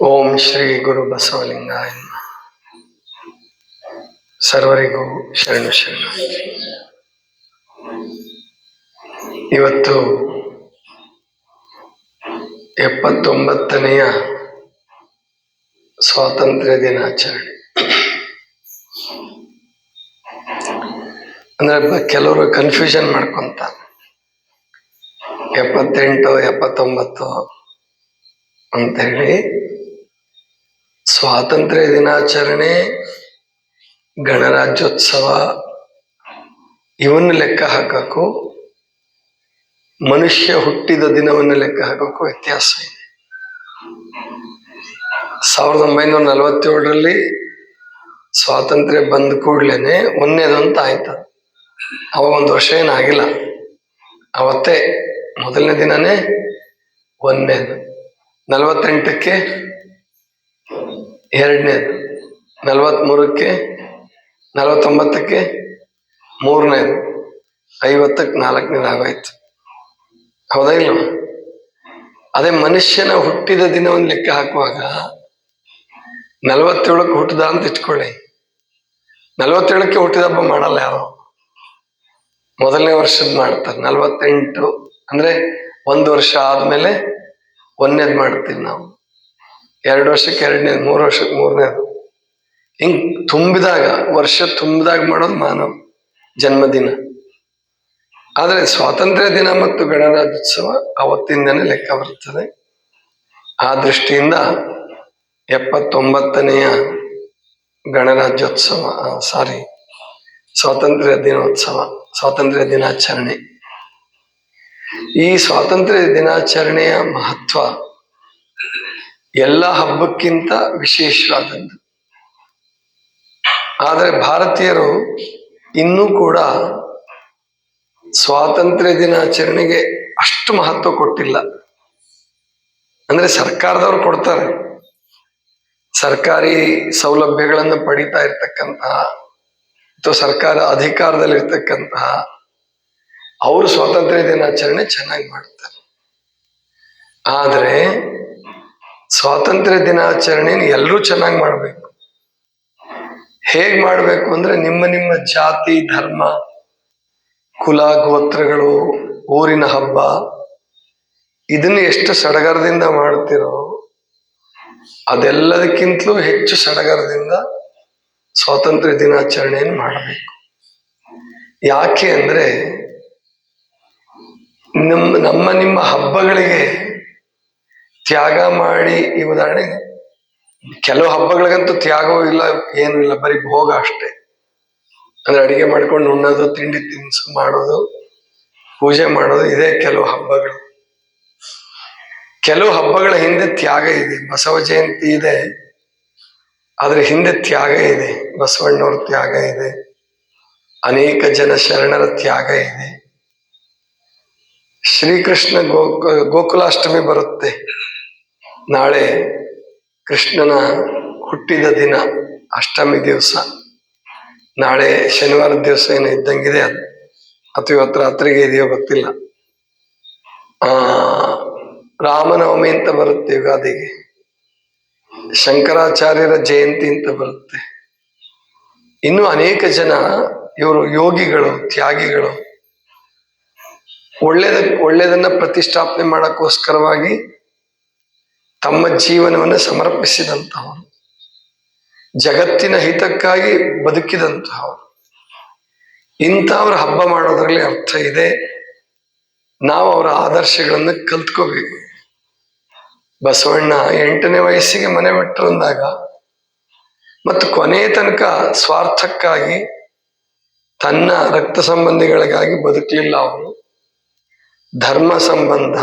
ಓಂ ಶ್ರೀ ಗುರು ಬಸವಲಿಂಗಾಯ ಸರ್ವರಿಗೂ ಶರಣು ಶರಣು. ಇವತ್ತು ಎಪ್ಪತ್ತೊಂಬತ್ತನೆಯ ಸ್ವಾತಂತ್ರ್ಯ ದಿನಾಚರಣೆ. ಅಂದ್ರೆ ಕೆಲವರು ಕನ್ಫ್ಯೂಷನ್ ಮಾಡ್ಕೊಂತ. ಎಪ್ಪತ್ತೆಂಟು, ಎಪ್ಪತ್ತೊಂಬತ್ತು ಅಂತ ಹೇಳಿ ಸ್ವಾತಂತ್ರ್ಯ ದಿನಾಚರಣೆ, ಗಣರಾಜ್ಯೋತ್ಸವ, ಇವನ್ನ ಲೆಕ್ಕ ಹಾಕಕ್ಕೂ, ಮನುಷ್ಯ ಹುಟ್ಟಿದ ದಿನವನ್ನು ಲೆಕ್ಕ ಹಾಕಕ್ಕೂ ವ್ಯತ್ಯಾಸ ಇದೆ. ಸಾವಿರದ ಒಂಬೈನೂರ ನಲವತ್ತೇಳರಲ್ಲಿ ಸ್ವಾತಂತ್ರ್ಯ ಬಂದ ಕೂಡ್ಲೇನೆ ಒಂದೇದಂತ ಆಯ್ತು ಅವ ಒಂದು ವರ್ಷ ಏನಾಗಿಲ್ಲ. ಅವತ್ತೇ ಮೊದಲನೇ ದಿನನೇ ಒಂದೇದು. ನಲವತ್ತೆಂಟಕ್ಕೆ ಎರಡನೇದು ನಲವತ್ತ್ಮೂರಕ್ಕೆ ನಲವತ್ತೊಂಬತ್ತಕ್ಕೆ, ಮೂರನೇದು, ಐವತ್ತಕ್ಕೆ ನಾಲ್ಕನೇದು ಆಗೋಯ್ತು ಹೌದಾ ಇಲ್ವ? ಅದೇ ಮನುಷ್ಯನ ಹುಟ್ಟಿದ ದಿನವನ್ನು ಲೆಕ್ಕ ಹಾಕುವಾಗ ನಲವತ್ತೇಳಕ್ಕೆ ಹುಟ್ಟಿದ ಅಂತ ಇಟ್ಕೊಳ್ಳಿ. ನಲವತ್ತೇಳಕ್ಕೆ ಹುಟ್ಟಿದ ಹಬ್ಬ ಮಾಡಲ್ಲ ಯಾರು? ಮೊದಲನೇ ವರ್ಷದ ಮಾಡ್ತಾರೆ. ನಲವತ್ತೆಂಟು ಅಂದ್ರೆ ಒಂದು ವರ್ಷ ಆದ್ಮೇಲೆ ಒಂದನೇದು ಮಾಡ್ತೀವಿ ನಾವು. ಎರಡು ವರ್ಷಕ್ಕೆ ಎರಡನೇದು, ಮೂರು ವರ್ಷಕ್ಕೆ ಮೂರನೇದು. ಹಿಂಗೆ ತುಂಬಿದಾಗ, ವರ್ಷ ತುಂಬಿದಾಗ ಮಾಡೋದು ಮಾನವ ಜನ್ಮದಿನ. ಆದರೆ ಸ್ವಾತಂತ್ರ್ಯ ದಿನ ಮತ್ತು ಗಣರಾಜ್ಯೋತ್ಸವ ಅವತ್ತಿಂದನೇ ಲೆಕ್ಕ ಬರ್ತದೆ. ಆ ದೃಷ್ಟಿಯಿಂದ ಎಪ್ಪತ್ತೊಂಬತ್ತನೆಯ ಗಣರಾಜ್ಯೋತ್ಸವ ಸಾರಿ, ಸ್ವಾತಂತ್ರ್ಯ ದಿನೋತ್ಸವ, ಸ್ವಾತಂತ್ರ್ಯ ದಿನಾಚರಣೆ. ಈ ಸ್ವಾತಂತ್ರ್ಯ ದಿನಾಚರಣೆಯ ಮಹತ್ವ ಎಲ್ಲ ಹಬ್ಬಕ್ಕಿಂತ ವಿಶೇಷವಾದದ್ದು. ಆದರೆ ಭಾರತೀಯರು ಇನ್ನೂ ಕೂಡ ಸ್ವಾತಂತ್ರ್ಯ ದಿನಾಚರಣೆಗೆ ಅಷ್ಟು ಮಹತ್ವ ಕೊಟ್ಟಿಲ್ಲ. ಅಂದ್ರೆ ಸರ್ಕಾರದವ್ರು ಕೊಡ್ತಾರೆ. ಸರ್ಕಾರಿ ಸೌಲಭ್ಯಗಳನ್ನು ಪಡಿತಾ ಇರ್ತಕ್ಕಂತಹ ಅಥವಾ ಸರ್ಕಾರ ಅಧಿಕಾರದಲ್ಲಿರ್ತಕ್ಕಂತಹ ಅವರು ಸ್ವಾತಂತ್ರ್ಯ ದಿನಾಚರಣೆ ಚೆನ್ನಾಗಿ ಮಾಡ್ತಾರೆ. ಆದರೆ ಸ್ವಾತಂತ್ರ್ಯ ದಿನಾಚರಣೆನ ಎಲ್ಲರೂ ಚೆನ್ನಾಗಿ ಮಾಡಬೇಕು. ಹೇಗ್ ಮಾಡಬೇಕು ಅಂದ್ರೆ ನಿಮ್ಮ ನಿಮ್ಮ ಜಾತಿ, ಧರ್ಮ, ಕುಲ, ಗೋತ್ರಗಳು, ಊರಿನ ಹಬ್ಬ, ಇದನ್ನ ಎಷ್ಟು ಸಡಗರದಿಂದ ಮಾಡ್ತಿರೋ ಅದೆಲ್ಲದಕ್ಕಿಂತಲೂ ಹೆಚ್ಚು ಸಡಗರದಿಂದ ಸ್ವಾತಂತ್ರ್ಯ ದಿನಾಚರಣೆಯನ್ನು ಮಾಡಬೇಕು. ಯಾಕೆ ಅಂದ್ರೆ ನಮ್ಮ ನಮ್ಮ ನಿಮ್ಮ ಹಬ್ಬಗಳಿಗೆ ತ್ಯಾಗ ಮಾಡಿ ಈ ಉದಾಹರಣೆ ಕೆಲವು ಹಬ್ಬಗಳಿಗಂತೂ ತ್ಯಾಗವೂ ಇಲ್ಲ, ಏನೂ ಇಲ್ಲ, ಬರೀ ಭೋಗ ಅಷ್ಟೇ. ಅಂದ್ರೆ ಅಡಿಗೆ ಮಾಡ್ಕೊಂಡು ಉಣ್ಣೋದು, ತಿಂಡಿ ತಿನಿಸು ಮಾಡೋದು, ಪೂಜೆ ಮಾಡೋದು, ಇದೇ ಕೆಲವು ಹಬ್ಬಗಳು. ಕೆಲವು ಹಬ್ಬಗಳ ಹಿಂದೆ ತ್ಯಾಗ ಇದೆ, ಬಸವ ಜಯಂತಿ ಇದೆ, ಆದ್ರೆ ಹಿಂದೆ ತ್ಯಾಗ ಇದೆ, ಬಸವಣ್ಣವ್ರ ತ್ಯಾಗ ಇದೆ, ಅನೇಕ ಜನ ಶರಣರ ತ್ಯಾಗ ಇದೆ. ಶ್ರೀಕೃಷ್ಣ ಗೋಕು ಗೋಕುಲಾಷ್ಟಮಿ ಬರುತ್ತೆ. ನಾಳೆ ಕೃಷ್ಣನ ಹುಟ್ಟಿದ ದಿನ, ಅಷ್ಟಮಿ ದಿವಸ. ನಾಳೆ ಶನಿವಾರ ದಿವಸ ಏನೋ ಇದ್ದಂಗಿದೆ ಅದು. ಅಥವಾ ಇವತ್ತು ರಾತ್ರಿಗೆ ಇದೆಯೋ ಗೊತ್ತಿಲ್ಲ. ಆ, ರಾಮನವಮಿ ಅಂತ ಬರುತ್ತೆ ಯುಗಾದಿಗೆ. ಶಂಕರಾಚಾರ್ಯರ ಜಯಂತಿ ಅಂತ ಬರುತ್ತೆ. ಇನ್ನು ಅನೇಕ ಜನ ಇವರು ಯೋಗಿಗಳು, ತ್ಯಾಗಿಗಳು ಒಳ್ಳೇದ ಒಳ್ಳೆಯದನ್ನ ಪ್ರತಿಷ್ಠಾಪನೆ ಮಾಡಕ್ಕೋಸ್ಕರವಾಗಿ ತಮ್ಮ ಜೀವನವನ್ನು ಸಮರ್ಪಿಸಿದಂತಹವರು, ಜಗತ್ತಿನ ಹಿತಕ್ಕಾಗಿ ಬದುಕಿದಂತಹವರು. ಇಂಥವ್ರ ಹಬ್ಬ ಮಾಡೋದ್ರಲ್ಲಿ ಅರ್ಥ ಇದೆ. ನಾವು ಅವರ ಆದರ್ಶಗಳನ್ನು ಕಲ್ತ್ಕೋಬೇಕು. ಬಸವಣ್ಣ ಎಂಟನೇ ವಯಸ್ಸಿಗೆ ಮನೆ ಬಿಟ್ಟರು ಅಂದಾಗ ಮತ್ತು ಕೊನೆಯ ತನಕ ಸ್ವಾರ್ಥಕ್ಕಾಗಿ ತನ್ನ ರಕ್ತ ಸಂಬಂಧಿಗಳಿಗಾಗಿ ಬದುಕಲಿಲ್ಲ ಅವರು. ಧರ್ಮ ಸಂಬಂಧ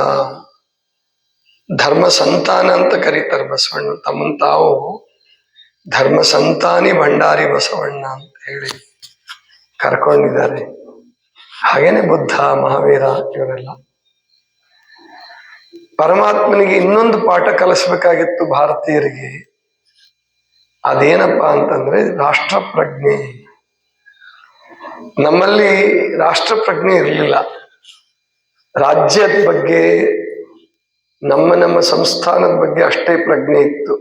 ಧರ್ಮ ಸಂತಾನ ಅಂತ ಕರೀತಾರೆ ಬಸವಣ್ಣ. ತಮ್ಮನ್ ತಾವು ಧರ್ಮ ಸಂತಾನಿ ಭಂಡಾರಿ ಬಸವಣ್ಣ ಅಂತ ಹೇಳಿ ಕರ್ಕೊಂಡಿದ್ದಾರೆ. ಹಾಗೇನೆ ಬುದ್ಧ, ಮಹಾವೀರ ಇವರೆಲ್ಲ. ಪರಮಾತ್ಮನಿಗೆ ಇನ್ನೊಂದು ಪಾಠ ಕಲಿಸ್ಬೇಕಾಗಿತ್ತು ಭಾರತೀಯರಿಗೆ. ಅದೇನಪ್ಪ ಅಂತಂದ್ರೆ ರಾಷ್ಟ್ರ ಪ್ರಜ್ಞೆ ನಮ್ಮಲ್ಲಿ ರಾಷ್ಟ್ರ ಪ್ರಜ್ಞೆ ಇರಲಿಲ್ಲ. ರಾಜ್ಯದ ಬಗ್ಗೆ ನಮ್ಮ ನಮ್ಮ ಸಂಸ್ಥಾನದ ಬಗ್ಗೆ ಅಷ್ಟೇ ಪ್ರಜ್ಞೆ ಇತ್ತು.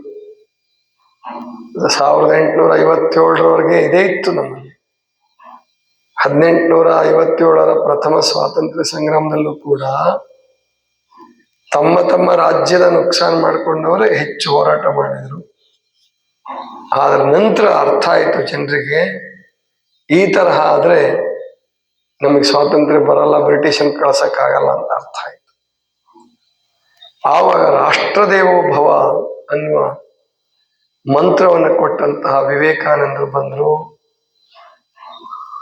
ಸಾವಿರದ ಎಂಟುನೂರ ಐವತ್ತೇಳರವರೆಗೆ ಇದೇ ಇತ್ತು ನಮ್ಮಲ್ಲಿ. ಹದಿನೆಂಟುನೂರ ಐವತ್ತೇಳರ ಪ್ರಥಮ ಸ್ವಾತಂತ್ರ್ಯ ಸಂಗ್ರಾಮದಲ್ಲೂ ಕೂಡ ತಮ್ಮ ತಮ್ಮ ರಾಜ್ಯದ ನುಕ್ಸಾನ್ ಮಾಡಿಕೊಂಡವರೇ ಹೆಚ್ಚು ಹೋರಾಟ ಮಾಡಿದರು. ಅದರ ನಂತರ ಅರ್ಥ ಆಯಿತು ಜನರಿಗೆ, ಈ ತರಹ ಆದರೆ ನಮಗೆ ಸ್ವಾತಂತ್ರ್ಯ ಬರಲ್ಲ, ಬ್ರಿಟಿಷನ್ ಕಳ್ಸಕ್ಕಾಗಲ್ಲ ಅಂತ ಅರ್ಥ ಆಯ್ತು. ಆವಾಗ ರಾಷ್ಟ್ರದೇವೋ ಭವ ಅನ್ನುವ ಮಂತ್ರವನ್ನು ಕೊಟ್ಟಂತಹ ವಿವೇಕಾನಂದರು ಬಂದರು.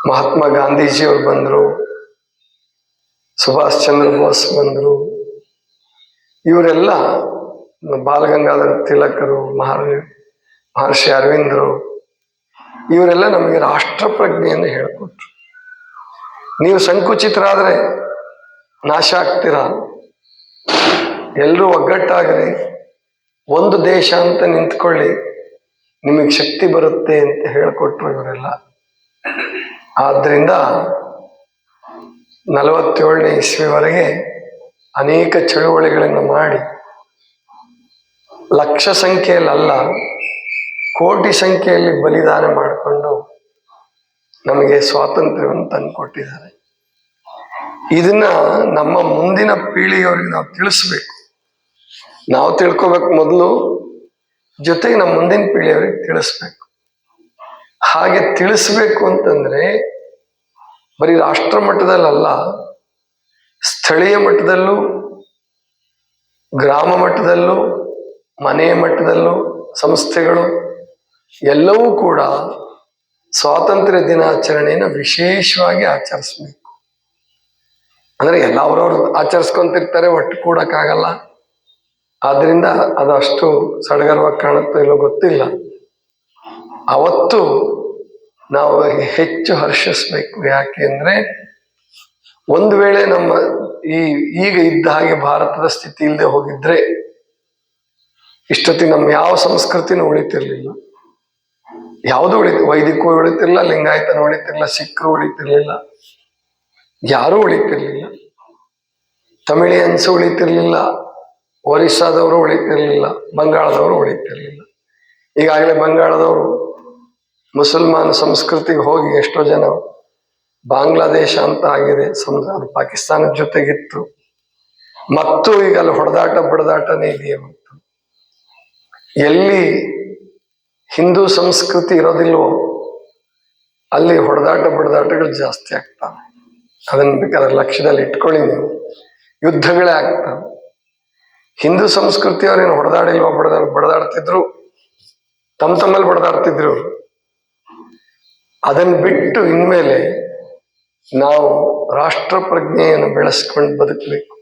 ಮಹಾತ್ಮ ಗಾಂಧೀಜಿಯವರು ಬಂದರು. ಸುಭಾಷ್ ಚಂದ್ರ ಬೋಸ್ ಬಂದರು. ಇವರೆಲ್ಲ ಬಾಲಗಂಗಾಧರ ತಿಲಕರು ಮಹಾರ್ ಮಹರ್ಷಿ ಅರವಿಂದರು, ಇವರೆಲ್ಲ ನಮಗೆ ರಾಷ್ಟ್ರ ಪ್ರಜ್ಞೆಯನ್ನು ಹೇಳಿಕೊಟ್ರು. ನೀವು ಸಂಕುಚಿತರಾದರೆ ನಾಶ ಆಗ್ತೀರಾ? ಎಲ್ಲರೂ ಒಗ್ಗಟ್ಟಾಗ್ರಿ. ಒಂದು ದೇಶ ಅಂತ ನಿಂತ್ಕೊಳ್ಳಿ. ನಿಮಗೆ ಶಕ್ತಿ ಬರುತ್ತೆ ಅಂತ ಹೇಳಿಕೊಟ್ರು ಇವರೆಲ್ಲ. ಆದ್ರಿಂದ ನಲವತ್ತೇಳನೇ ಇಸ್ವಿವರೆಗೆ ಅನೇಕ ಚಳುವಳಿಗಳನ್ನು ಮಾಡಿ. ಲಕ್ಷ ಸಂಖ್ಯೆಯಲ್ಲ ಕೋಟಿ ಸಂಖ್ಯೆಯಲ್ಲಿ ಬಲಿದಾನ ಮಾಡಿಕೊಂಡು ನಮಗೆ ಸ್ವಾತಂತ್ರ್ಯವನ್ನು ತಂದುಕೊಟ್ಟಿದ್ದಾರೆ. ಇದನ್ನ ನಮ್ಮ ಮುಂದಿನ ಪೀಳಿಗೆಯವರಿಗೆ ನಾವು ತಿಳಿಸ್ಬೇಕು. ನಾವು ತಿಳ್ಕೊಬೇಕು ಮೊದಲು ಜೊತೆಗೆ ನಮ್ಮ ಮುಂದಿನ ಪೀಳಿಗೆಯವರಿಗೆ ತಿಳಿಸ್ಬೇಕು. ಹಾಗೆ ತಿಳಿಸ್ಬೇಕು ಅಂತಂದ್ರೆ ಬರೀ ರಾಷ್ಟ್ರ ಮಟ್ಟದಲ್ಲಲ್ಲ, ಸ್ಥಳೀಯ ಮಟ್ಟದಲ್ಲೂ, ಗ್ರಾಮ ಮಟ್ಟದಲ್ಲೂ ಮನೆಯ ಮಟ್ಟದಲ್ಲೂ, ಸಂಸ್ಥೆಗಳು ಎಲ್ಲವೂ ಕೂಡ ಸ್ವಾತಂತ್ರ್ಯ ದಿನಾಚರಣೆಯನ್ನು ವಿಶೇಷವಾಗಿ ಆಚರಿಸ್ಬೇಕು. ಅಂದ್ರೆ ಎಲ್ಲ ಅವ್ರವ್ರು ಆಚರಿಸ್ಕೊಂತಿರ್ತಾರೆ, ಒಟ್ಟು ಕೂಡಕ್ಕಾಗಲ್ಲ. ಆದ್ರಿಂದ ಅದು ಅಷ್ಟು ಸಡಗರವಾಗಿ ಕಾಣುತ್ತೋ ಇಲ್ಲೋ ಗೊತ್ತಿಲ್ಲ. ಅವತ್ತು ನಾವು ಹೆಚ್ಚು ಹರ್ಷಿಸ್ಬೇಕು ಯಾಕೆ ಅಂದ್ರೆ ಒಂದು ವೇಳೆ ನಮ್ಮ ಈ ಈಗ ಇದ್ದ ಹಾಗೆ ಭಾರತದ ಸ್ಥಿತಿ ಇಲ್ಲದೆ ಹೋಗಿದ್ರೆ ಇಷ್ಟೊತ್ತಿಗೆ ನಮ್ಮ ಯಾವ ಸಂಸ್ಕೃತಿನೂ ಉಳಿತಿರ್ಲಿಲ್ಲ. ಯಾವುದು ಉಳಿ ವೈದಿಕವೂ ಉಳಿತಿರ್ಲಿಲ್ಲ, ಲಿಂಗಾಯತನ ಉಳಿತಿರ್ಲಿಲ್ಲ ಸಿಖ್ರು ಉಳಿತಿರ್ಲಿಲ್ಲ, ಯಾರೂ ಉಳಿತಿರ್ಲಿಲ್ಲ. ತಮಿಳಿಯನ್ಸ್ ಉಳಿತಿರ್ಲಿಲ್ಲ ಒರಿಸ್ಸಾದವರು ಉಳಿತಿರ್ಲಿಲ್ಲ, ಬಂಗಾಳದವರು ಉಳಿತಿರ್ಲಿಲ್ಲ. ಈಗಾಗಲೇ ಬಂಗಾಳದವರು ಮುಸಲ್ಮಾನ್ ಸಂಸ್ಕೃತಿಗೆ ಹೋಗಿ ಎಷ್ಟೋ ಜನ ಬಾಂಗ್ಲಾದೇಶ ಅಂತ ಆಗಿದೆ. ಸಂ- ಅದು ಪಾಕಿಸ್ತಾನದ ಜೊತೆಗಿತ್ತು. ಮತ್ತು ಈಗ ಅಲ್ಲಿ ಹೊಡೆದಾಟ ಬಡದಾಟನೇ ಇದೆಯೇ ಮತ್ತು ಎಲ್ಲಿ ಹಿಂದೂ ಸಂಸ್ಕೃತಿ ಇರೋದಿಲ್ವೋ ಅಲ್ಲಿ ಹೊಡೆದಾಟ ಬಡದಾಟಗಳು ಜಾಸ್ತಿ ಆಗ್ತವೆ. ಅದನ್ನ ಬೇಕಾದ್ರೆ ಲಕ್ಷ್ಯದಲ್ಲಿ ಇಟ್ಕೊಳ್ಳಿ ನೀವು. ಯುದ್ಧಗಳೇ ಆಗ್ತವೆ. ಹಿಂದೂ ಸಂಸ್ಕೃತಿಯವ್ರೇನು ಹೊಡೆದಾಡಿಲ್ವ ಬಡದ, ಬಡದಾಡ್ತಿದ್ರು? ತಮ್ಮ ತಮ್ಮಲ್ಲಿ ಬಡದಾಡ್ತಿದ್ರು ಅದನ್ನು ಅದನ್ನ ಬಿಟ್ಟು ಇನ್ಮೇಲೆ ನಾವು ರಾಷ್ಟ್ರ ಪ್ರಜ್ಞೆಯನ್ನು ಬೆಳೆಸ್ಕೊಂಡು ಬದುಕಬೇಕು.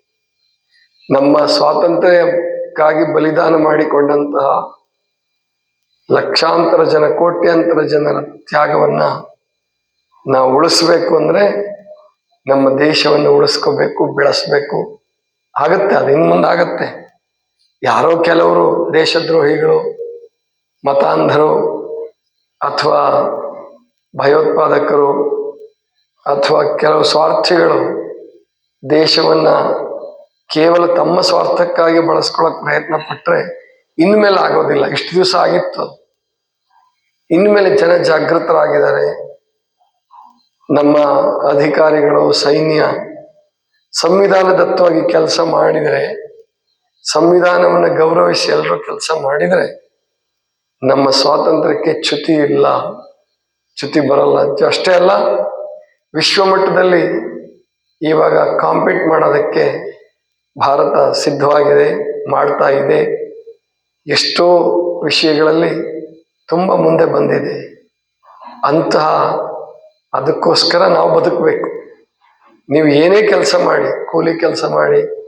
ನಮ್ಮ ಸ್ವಾತಂತ್ರ್ಯಕ್ಕಾಗಿ ಬಲಿದಾನ ಮಾಡಿಕೊಂಡಂತಹ ಲಕ್ಷಾಂತರ ಜನ, ಕೋಟ್ಯಾಂತರ ಜನರ ತ್ಯಾಗವನ್ನ ನಾವು ಉಳಿಸ್ಬೇಕು ಅಂದ್ರೆ ನಮ್ಮ ದೇಶವನ್ನು ಉಳಿಸ್ಕೋಬೇಕು, ಬೆಳೆಸ್ಬೇಕು. ಆಗತ್ತೆ, ಅದು ಇನ್ ಮುಂದೆ ಆಗತ್ತೆ. ಯಾರೋ ಕೆಲವರು, ದೇಶದ್ರೋಹಿಗಳು, ಮತಾಂಧರು, ಅಥವಾ ಭಯೋತ್ಪಾದಕರು, ಅಥವಾ ಕೆಲವು ಸ್ವಾರ್ಥಿಗಳು ದೇಶವನ್ನ ಕೇವಲ ತಮ್ಮ ಸ್ವಾರ್ಥಕ್ಕಾಗಿ ಬಳಸ್ಕೊಳಕ್ ಪ್ರಯತ್ನ ಪಟ್ಟರೆ ಇನ್ಮೇಲೆ ಆಗೋದಿಲ್ಲ. ಇಷ್ಟು ದಿವಸ ಆಗಿತ್ತು. ಇನ್ಮೇಲೆ ಜನ ಜಾಗೃತರಾಗಿದ್ದಾರೆ. ನಮ್ಮ ಅಧಿಕಾರಿಗಳು, ಸೈನ್ಯ ಸಂವಿಧಾನದತ್ತವಾಗಿ ಕೆಲಸ ಮಾಡಿದರೆ, ಸಂವಿಧಾನವನ್ನು ಗೌರವಿಸಿ ಎಲ್ಲರೂ ಕೆಲಸ ಮಾಡಿದರೆ, ನಮ್ಮ ಸ್ವಾತಂತ್ರ್ಯಕ್ಕೆ ಚ್ಯುತಿ ಇಲ್ಲ, ಚ್ಯುತಿ ಬರಲ್ಲ ಅಂತ ಅಷ್ಟೇ ಅಲ್ಲ ವಿಶ್ವಮಟ್ಟದಲ್ಲಿ ಇವಾಗ ಕಾಂಪೀಟ್ ಮಾಡೋದಕ್ಕೆ ಭಾರತ ಸಿದ್ಧವಾಗಿದೆ, ಮಾಡ್ತಾ ಇದೆ. ಎಷ್ಟೋ ವಿಷಯಗಳಲ್ಲಿ ತುಂಬ ಮುಂದೆ ಬಂದಿದೆ. ಅಂತಹ ಅದಕ್ಕೋಸ್ಕರ ನಾವು ಬದುಕಬೇಕು. ನೀವು ಏನೇ ಕೆಲಸ ಮಾಡಿ, ಕೂಲಿ ಕೆಲಸ ಮಾಡಿ,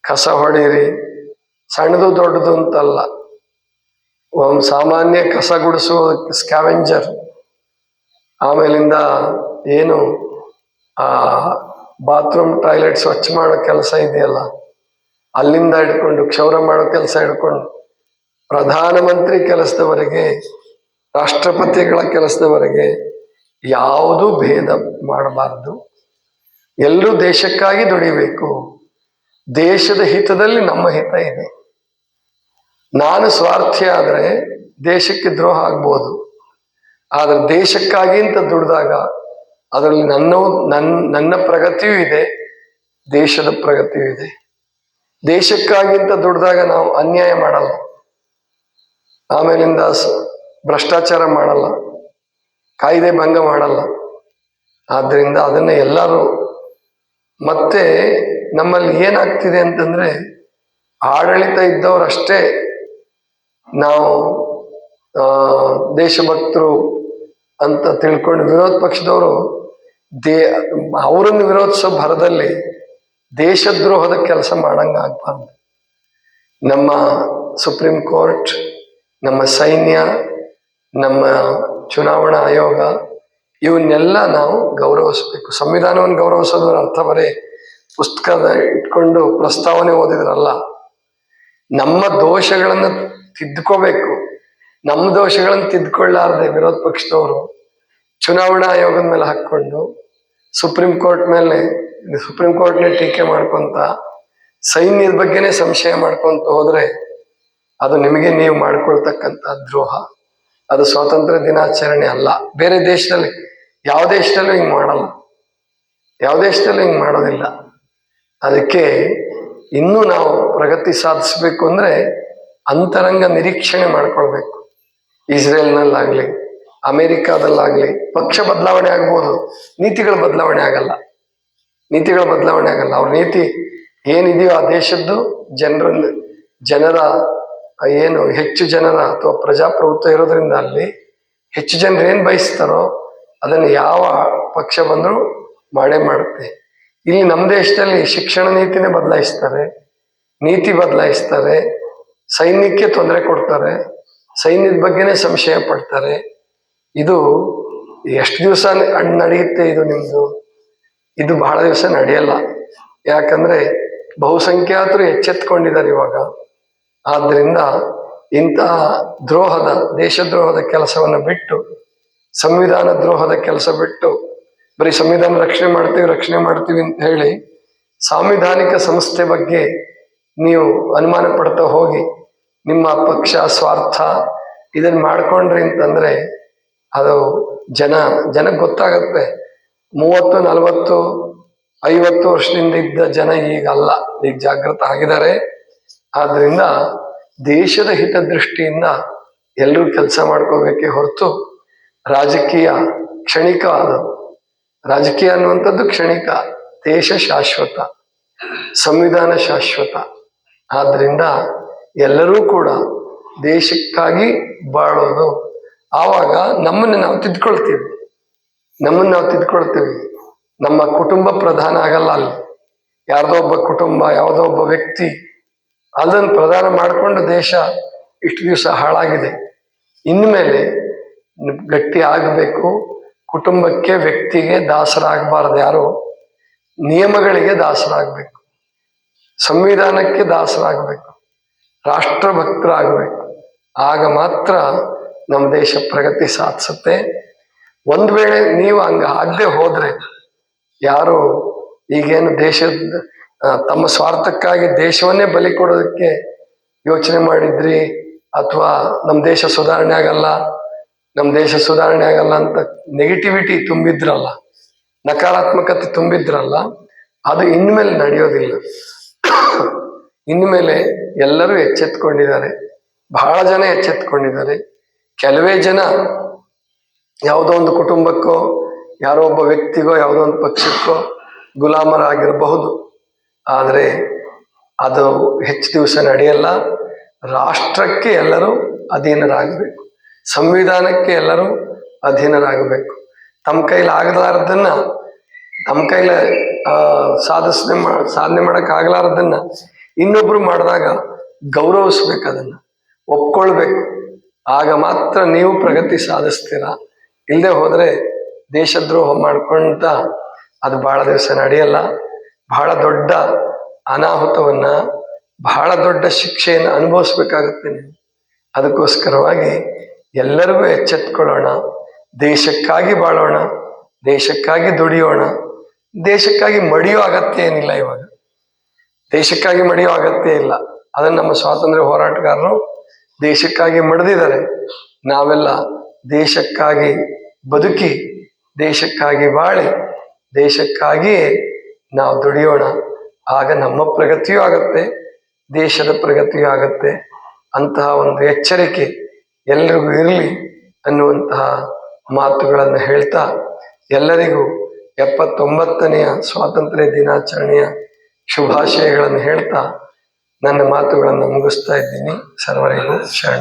ಕಸ ಹೊಡೀರಿ, ಸಣ್ಣದು ದೊಡ್ಡದು ಅಂತಲ್ಲ. ಒಂದು ಸಾಮಾನ್ಯ ಕಸ ಗುಡಿಸುವ ಸ್ಕ್ಯಾವೆಂಜರ್, ಆಮೇಲಿಂದ ಏನು, ಆ, ಬಾತ್ರೂಮ್, ಟಾಯ್ಲೆಟ್ ಸ್ವಚ್ಛ ಮಾಡೋ ಕೆಲಸ ಇದೆಯಲ್ಲ, ಅಲ್ಲಿಂದ ಹಿಡ್ಕೊಂಡು, ಕ್ಷೌರ ಮಾಡೋ ಕೆಲಸ ಹಿಡ್ಕೊಂಡು, ಪ್ರಧಾನಮಂತ್ರಿ ಕೆಲಸದವರೆಗೆ, ರಾಷ್ಟ್ರಪತಿಗಳ ಕೆಲಸದವರೆಗೆ ಯಾವುದೂ ಭೇದ ಮಾಡಬಾರದು. ಎಲ್ಲರೂ ದೇಶಕ್ಕಾಗಿ ದುಡಿಬೇಕು. ದೇಶದ ಹಿತದಲ್ಲಿ ನಮ್ಮ ಹಿತ ಇದೆ. ನಾನು ಸ್ವಾರ್ಥಿ ಆದರೆ ದೇಶಕ್ಕೆ ದ್ರೋಹ ಆಗ್ಬೋದು. ಆದರೆ ದೇಶಕ್ಕಾಗಿ ಅಂತ ದುಡಿದಾಗ ಅದರಲ್ಲಿ ನನ್ನ ನನ್ನ ನನ್ನ ಪ್ರಗತಿಯೂ ಇದೆ, ದೇಶದ ಪ್ರಗತಿಯೂ ಇದೆ. ದೇಶಕ್ಕಾಗಿ ಅಂತ ದುಡಿದಾಗ ನಾವು ಅನ್ಯಾಯ ಮಾಡಲ್ಲ. ಆಮೇಲಿಂದ ಭ್ರಷ್ಟಾಚಾರ ಮಾಡಲ್ಲ. ಕಾಯ್ದೆ ಭಂಗ ಮಾಡಲ್ಲ. ಆದ್ದರಿಂದ ಅದನ್ನು ಎಲ್ಲರೂ ಮತ್ತೆ ನಮ್ಮಲ್ಲಿ ಏನಾಗ್ತಿದೆ ಅಂತಂದ್ರೆ ಆಡಳಿತ ಇದ್ದವರಷ್ಟೇ ನಾವು ದೇಶಭಕ್ತರು ಅಂತ ತಿಳ್ಕೊಂಡು ವಿರೋಧ ಪಕ್ಷದವರು ದೇ, ಅವರನ್ನು ವಿರೋಧಿಸೋ ಭರದಲ್ಲಿ ದೇಶದ್ರೋಹದ ಕೆಲಸ ಮಾಡಂಗ ಆಗ್ಬಾರ್ದು. ನಮ್ಮ ಸುಪ್ರೀಂ ಕೋರ್ಟ್, ನಮ್ಮ ಸೈನ್ಯ, ನಮ್ಮ ಚುನಾವಣಾ ಆಯೋಗ ಇವನ್ನೆಲ್ಲ ನಾವು ಗೌರವಿಸಬೇಕು. ಸಂವಿಧಾನವನ್ನು ಗೌರವಿಸೋದ್ರ ಅರ್ಥ ಬರೀ ಪುಸ್ತಕದ ಇಟ್ಕೊಂಡು ಪ್ರಸ್ತಾವನೆ ಓದಿದ್ರಲ್ಲ. ನಮ್ಮ ದೋಷಗಳನ್ನು ತಿದ್ದುಕೋಬೇಕು ನಮ್ಮ ದೋಷಗಳನ್ನು ತಿದ್ದುಕೊಳ್ಳಾರ್ದೆ ವಿರೋಧ ಪಕ್ಷದವರು ಚುನಾವಣಾ ಆಯೋಗದ ಮೇಲೆ ಹಾಕ್ಕೊಂಡು ಸುಪ್ರೀಂ ಕೋರ್ಟ್ ಮೇಲೆ ಸುಪ್ರೀಂ ಕೋರ್ಟ್ನೇ ಟೀಕೆ ಮಾಡ್ಕೊಂತ ಸೈನ್ಯದ ಬಗ್ಗೆನೇ ಸಂಶಯ ಮಾಡ್ಕೊಂತ ಹೋದ್ರೆ ಅದು ನಿಮಗೆ ನೀವು ಮಾಡ್ಕೊಳ್ತಕ್ಕಂಥ ದ್ರೋಹ. ಅದು ಸ್ವಾತಂತ್ರ್ಯ ದಿನಾಚರಣೆ ಅಲ್ಲ. ಬೇರೆ ದೇಶದಲ್ಲಿ ಯಾವ ದೇಶದಲ್ಲೂ ಹಿಂಗೆ ಮಾಡಲ್ಲ. ಯಾವ ದೇಶದಲ್ಲೂ ಹಿಂಗೆ ಮಾಡೋದಿಲ್ಲ. ಅದಕ್ಕೆ ಇನ್ನೂ ನಾವು ಪ್ರಗತಿ ಸಾಧಿಸ್ಬೇಕು ಅಂದರೆ ಅಂತರಂಗ ನಿರೀಕ್ಷಣೆ ಮಾಡ್ಕೊಳ್ಬೇಕು. ಇಸ್ರೇಲ್ನಲ್ಲಾಗಲಿ, ಅಮೇರಿಕಾದಲ್ಲಾಗಲಿ, ಪಕ್ಷ ಬದಲಾವಣೆ ಆಗ್ಬೋದು. ನೀತಿಗಳ ಬದಲಾವಣೆ ಆಗಲ್ಲ. ನೀತಿಗಳ ಬದಲಾವಣೆ ಆಗಲ್ಲ. ಅವ್ರ ನೀತಿ ಏನಿದೆಯೋ ಆ ದೇಶದ್ದು ಜನರ ಜನರ, ಏನು ಹೆಚ್ಚು ಜನರ ಅಥವಾ ಪ್ರಜಾಪ್ರಭುತ್ವ ಇರೋದ್ರಿಂದ ಅಲ್ಲಿ ಹೆಚ್ಚು ಜನರು ಏನು ಬಯಸ್ತಾರೋ ಅದನ್ನು ಯಾವ ಪಕ್ಷ ಬಂದರೂ ಮಾಡೇ ಮಾಡುತ್ತೆ. ಇಲ್ಲಿ ನಮ್ಮ ದೇಶದಲ್ಲಿ ಶಿಕ್ಷಣ ನೀತಿನೇ ಬದಲಾಯಿಸ್ತಾರೆ, ನೀತಿ ಬದಲಾಯಿಸ್ತಾರೆ, ಸೈನ್ಯಕ್ಕೆ ತೊಂದರೆ ಕೊಡ್ತಾರೆ, ಸೈನ್ಯದ ಬಗ್ಗೆನೇ ಸಂಶಯ ಪಡ್ತಾರೆ. ಇದು ಎಷ್ಟು ದಿವಸ ನಡೆಯುತ್ತೆ ಇದು ನಿಮ್ಮದು ಇದು ಬಹಳ ದಿವಸ ನಡೆಯಲ್ಲ. ಯಾಕಂದ್ರೆ ಬಹುಸಂಖ್ಯಾತರು ಎಚ್ಚೆತ್ಕೊಂಡಿದ್ದಾರೆ ಇವಾಗ. ಆದ್ದರಿಂದ ಇಂತಹ ದ್ರೋಹದ, ದೇಶದ್ರೋಹದ ಕೆಲಸವನ್ನು ಬಿಟ್ಟು ಸಂವಿಧಾನ ದ್ರೋಹದ ಕೆಲಸ ಬಿಟ್ಟು ಬರೀ ಸಂವಿಧಾನ ರಕ್ಷಣೆ ಮಾಡ್ತೀವಿ ರಕ್ಷಣೆ ಮಾಡ್ತೀವಿ ಅಂತ ಹೇಳಿ ಸಾಂವಿಧಾನಿಕ ಸಂಸ್ಥೆ ಬಗ್ಗೆ ನೀವು ಅನುಮಾನ ಪಡ್ತಾ ಹೋಗಿ, ನಿಮ್ಮ ಪಕ್ಷ, ಸ್ವಾರ್ಥ ಇದನ್ನ ಮಾಡ್ಕೊಂಡ್ರಿ ಅಂತಂದ್ರೆ ಅದು ಜನ ಜನಕ್ಕೆ ಗೊತ್ತಾಗುತ್ತೆ. ಮೂವತ್ತು, ನಲವತ್ತು, ಐವತ್ತು ವರ್ಷದಿಂದ ಇದ್ದ ಜನ ಈಗ ಅಲ್ಲ, ಈಗ ಜಾಗೃತ ಆಗಿದ್ದಾರೆ. ಆದ್ರಿಂದ ದೇಶದ ಹಿತದೃಷ್ಟಿಯಿಂದ ಎಲ್ಲರೂ ಕೆಲಸ ಮಾಡ್ಕೋಬೇಕೇ ಹೊರತು ರಾಜಕೀಯ ಕ್ಷಣಿಕ ಅದು. ರಾಜಕೀಯ ಅನ್ನುವಂಥದ್ದು ಕ್ಷಣಿಕ. ದೇಶ ಶಾಶ್ವತ. ಸಂವಿಧಾನ ಶಾಶ್ವತ. ಆದ್ರಿಂದ ಎಲ್ಲರೂ ಕೂಡ ದೇಶಕ್ಕಾಗಿ ಬಾಳೋದು. ಆವಾಗ ನಮ್ಮನ್ನು ನಾವು ತಿದ್ಕೊಳ್ತೀವಿ. ನಮ್ಮನ್ನು ನಾವು ತಿದ್ಕೊಳ್ತೀವಿ. ನಮ್ಮ ಕುಟುಂಬ ಪ್ರಧಾನ ಆಗಲ್ಲ ಅಲ್ಲಿ. ಯಾರ್ದೋ ಒಬ್ಬ ಕುಟುಂಬ, ಯಾವುದೋ ಒಬ್ಬ ವ್ಯಕ್ತಿ ಅದನ್ನು ಪ್ರಧಾನ ಮಾಡಿಕೊಂಡು ದೇಶ ಇಷ್ಟು ದಿವಸ ಹಾಳಾಗಿದೆ. ಇನ್ಮೇಲೆ ಗಟ್ಟಿ ಆಗಬೇಕು, ಕುಟುಂಬಕ್ಕೆ ವ್ಯಕ್ತಿಗೆ ದಾಸರಾಗಬಾರ್ದು ಯಾರು? ನಿಯಮಗಳಿಗೆ ದಾಸರಾಗಬೇಕು. ಸಂವಿಧಾನಕ್ಕೆ ದಾಸರಾಗಬೇಕು. ರಾಷ್ಟ್ರಭಕ್ತರಾಗಬೇಕು. ಆಗ ಮಾತ್ರ ನಮ್ಮ ದೇಶ ಪ್ರಗತಿ ಸಾಧಿಸುತ್ತೆ. ಒಂದು ವೇಳೆ ನೀವು ಹಂಗೆ ಆಗದೆ ಹೋದರೆ ಯಾರು ಈಗೇನು ದೇಶದ ತಮ್ಮ ಸ್ವಾರ್ಥಕ್ಕಾಗಿ ದೇಶವನ್ನೇ ಬಲಿ ಕೊಡೋದಕ್ಕೆ ಯೋಚನೆ ಮಾಡಿದ್ರಿ? ಅಥವಾ ನಮ್ಮ ದೇಶ ಸುಧಾರಣೆ ಆಗಲ್ಲ? ನಮ್ಮ ದೇಶ ಸುಧಾರಣೆ ಆಗಲ್ಲ ಅಂತ ನೆಗೆಟಿವಿಟಿ ತುಂಬಿದ್ರಲ್ಲ, ನಕಾರಾತ್ಮಕತೆ ತುಂಬಿದ್ರಲ್ಲ, ಅದು ಇನ್ಮೇಲೆ ನಡೆಯೋದಿಲ್ಲ. ಇನ್ಮೇಲೆ ಎಲ್ಲರೂ ಎಚ್ಚೆತ್ಕೊಂಡಿದ್ದಾರೆ, ಬಹಳ ಜನ ಎಚ್ಚೆತ್ಕೊಂಡಿದ್ದಾರೆ. ಕೆಲವೇ ಜನ ಯಾವುದೋ ಒಂದು ಕುಟುಂಬಕ್ಕೋ, ಯಾರೋ ಒಬ್ಬ ವ್ಯಕ್ತಿಗೋ, ಯಾವುದೋ ಒಂದು ಪಕ್ಷಕ್ಕೋ ಗುಲಾಮರಾಗಿರಬಹುದು. ಆದರೆ ಅದು ಹೆಚ್ಚು ದಿವಸ ನಡೆಯಲ್ಲ, ರಾಷ್ಟ್ರಕ್ಕೆ ಎಲ್ಲರೂ ಅಧೀನರಾಗಬೇಕು. ಸಂವಿಧಾನಕ್ಕೆ ಎಲ್ಲರೂ ಅಧೀನರಾಗಬೇಕು. ತಮ್ಮ ಕೈಲಿ ಆಗಲಾರದನ್ನ ತಮ್ಮ ಕೈಲಿ ಸಾಧಿಸನೆ ಸಾಧನೆ ಮಾಡಕ್ ಆಗ್ಲಾರದನ್ನ ಇನ್ನೊಬ್ರು ಮಾಡಿದಾಗ ಗೌರವಿಸ್ಬೇಕು ಅದನ್ನ. ಒಪ್ಕೊಳ್ಬೇಕು. ಆಗ ಮಾತ್ರ ನೀವು ಪ್ರಗತಿ ಸಾಧಿಸ್ತೀರಾ? ಇಲ್ಲದೆ ಹೋದ್ರೆ ದೇಶದ್ರೋಹ ಮಾಡ್ಕೊಂತ ಅದು ಬಹಳ ದಿವಸ ನಡೆಯಲ್ಲ. ಬಹಳ ದೊಡ್ಡ ಅನಾಹುತವನ್ನ ಬಹಳ ದೊಡ್ಡ ಶಿಕ್ಷೆಯನ್ನು ಅನುಭವಿಸ್ಬೇಕಾಗುತ್ತೆ ನೀವು. ಅದಕ್ಕೋಸ್ಕರವಾಗಿ ಎಲ್ಲರಿಗೂ ಎಚ್ಚೆತ್ಕೊಳ್ಳೋಣ. ದೇಶಕ್ಕಾಗಿ ಬಾಳೋಣ, ದೇಶಕ್ಕಾಗಿ ದುಡಿಯೋಣ, ದೇಶಕ್ಕಾಗಿ ಮಡಿಯೋ ಅಗತ್ಯ ಏನಿಲ್ಲ ಇವಾಗ. ದೇಶಕ್ಕಾಗಿ ಮಡಿಯೋ ಅಗತ್ಯ ಇಲ್ಲ. ಅದನ್ನು ನಮ್ಮ ಸ್ವಾತಂತ್ರ್ಯ ಹೋರಾಟಗಾರರು ದೇಶಕ್ಕಾಗಿ ಮಡಿದಿದ್ದಾರೆ. ನಾವೆಲ್ಲ ದೇಶಕ್ಕಾಗಿ ಬದುಕಿ, ದೇಶಕ್ಕಾಗಿ ಬಾಳಿ, ದೇಶಕ್ಕಾಗಿಯೇ ನಾವು ದುಡಿಯೋಣ. ಆಗ ನಮ್ಮ ಪ್ರಗತಿಯೂ ಆಗತ್ತೆ, ದೇಶದ ಪ್ರಗತಿಯೂ ಆಗತ್ತೆ. ಅಂತಹ ಒಂದು ಎಚ್ಚರಿಕೆ ಎಲ್ರಿಗೂ ಇರಲಿ ಅನ್ನುವಂತಹ ಮಾತುಗಳನ್ನು ಹೇಳ್ತಾ ಎಲ್ಲರಿಗೂ ಎಪ್ಪತ್ತೊಂಬತ್ತನೆಯ ಸ್ವಾತಂತ್ರ್ಯ ದಿನಾಚರಣೆಯ ಶುಭಾಶಯಗಳನ್ನು ಹೇಳ್ತಾ ನನ್ನ ಮಾತುಗಳನ್ನು ಮುಗಿಸ್ತಾ ಇದ್ದೀನಿ. ಸರ್ವರಿಗೂ ಶರಣ.